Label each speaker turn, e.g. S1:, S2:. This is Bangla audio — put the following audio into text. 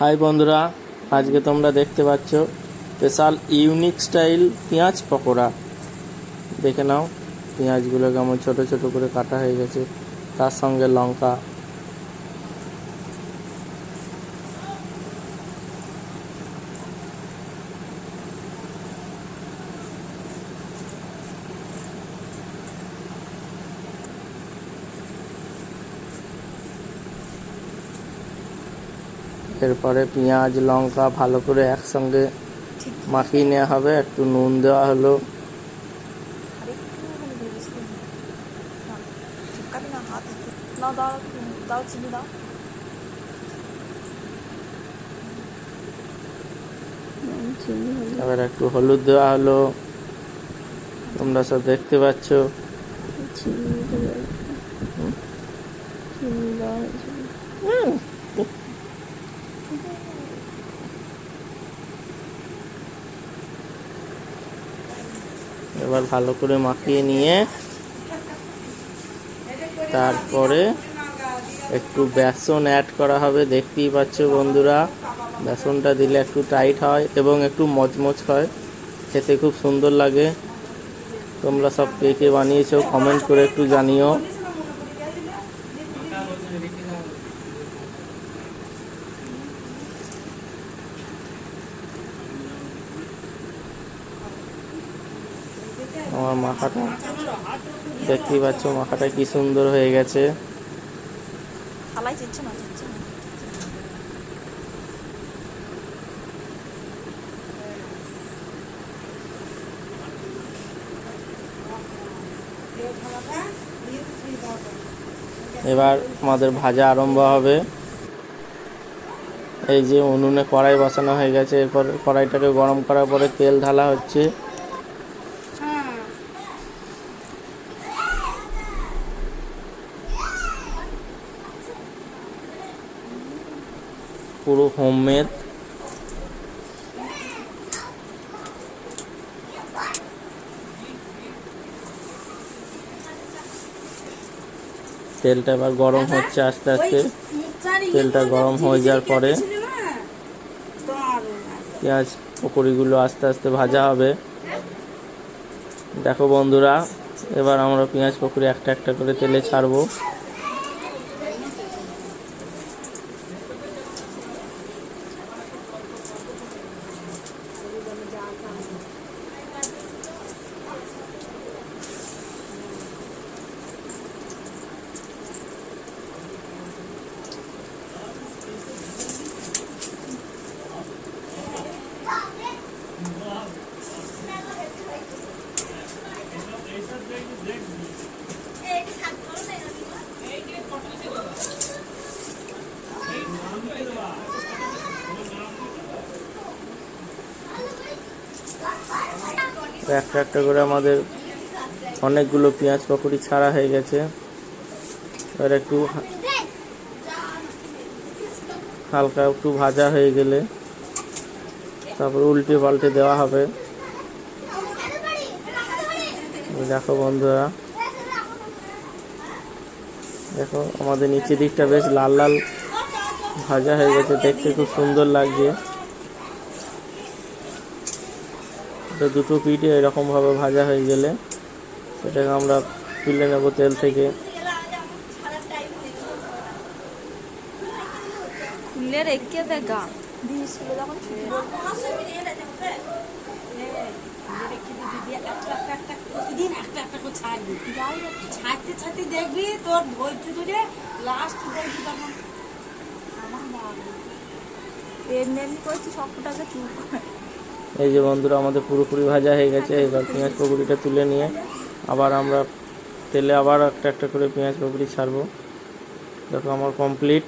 S1: হাই বন্ধুরা, আজকে তোমরা দেখতে পাচ্ছ স্পেশাল ইউনিক স্টাইল পেঁয়াজ পকোড়া। দেখে নাও পেঁয়াজগুলো কেমন ছোট ছোট করে কাটা হয়ে গেছে। তার সঙ্গে লঙ্কা এরপরে পেঁয়াজ লঙ্কা ভালো করে একসঙ্গে মাখিয়ে নেওয়া হবে। একটু নুন দেওয়া হলো। এবার একটু হলুদ দেওয়া হলো। তোমরা সব দেখতে পাচ্ছ এবার ভালো করে মাখিয়ে নিয়ে তারপরে একটু বেসন অ্যাড করা হবে, দেখতেই পাচ্ছ বন্ধুরা। বেসনটা দিলে একটু টাইট হয় এবং একটু মচমচ হয়। খেতে খুব সুন্দর লাগে। তোমরা সব কে কে বানিয়েছো কমেন্ট করে একটু জানিও। আমার মাখাটা দেখতেই পাচ্ছ মাখাটা কি সুন্দর হয়ে গেছে। এবার আমাদের ভাজা আরম্ভ হবে। এই যে উনুনে কড়াই বসানো হয়ে গেছে এরপর কড়াইটাকে গরম করার পরে তেল ঢালা হচ্ছে। পুরো হোমমেড তেলটা এবার গরম হচ্ছে আস্তে আস্তে। তেলটা গরম হয়ে যাওয়ার পরে। পেঁয়াজ পকোড়িগুলো আস্তে আস্তে ভাজা হবে। দেখো বন্ধুরা এবার আমরা পেঁয়াজ পকোড়ি একটা একটা করে তেলে ছাড়বো। একটা একটা করে আমাদের অনেকগুলো পেঁয়াজ পকোড়ি ছাড়া হয়ে গেছে। এবার একটু হালকা একটু ভাজা হয়ে গেলে তারপর উল্টে পাল্টে দেওয়া হবে। দেখো বন্ধুরা, দেখো আমাদের নিচের দিকটা বেশ লাল লাল ভাজা হয়ে গেছে, দেখতে খুব সুন্দর লাগছে। তো দুটো পিঠে এরকমভাবে ভাজা হয়ে গেলে সেটাকে আমরা তুলে নেব তেল থেকে।
S2: খুলে রেখে দে গা। দিয়ে ছিল যখন ছুটি
S3: ছাড়তে ছাড়তে দেখবি তোর ধৈর্য ধরে লাস্ট দেখবি তখন
S2: এমনি এমনি করছি সবটাকে চুপ করে।
S1: এই যে বন্ধুরা, আমাদের পুরোপুরি ভাজা হয়ে গেছে। এবার পেঁয়াজ পকুড়িটা তুলে নিয়ে আবার আমরা তেলে আবার একটা একটা করে পেঁয়াজ পকুড়ি ছাড়বো। দেখো, আমার কমপ্লিট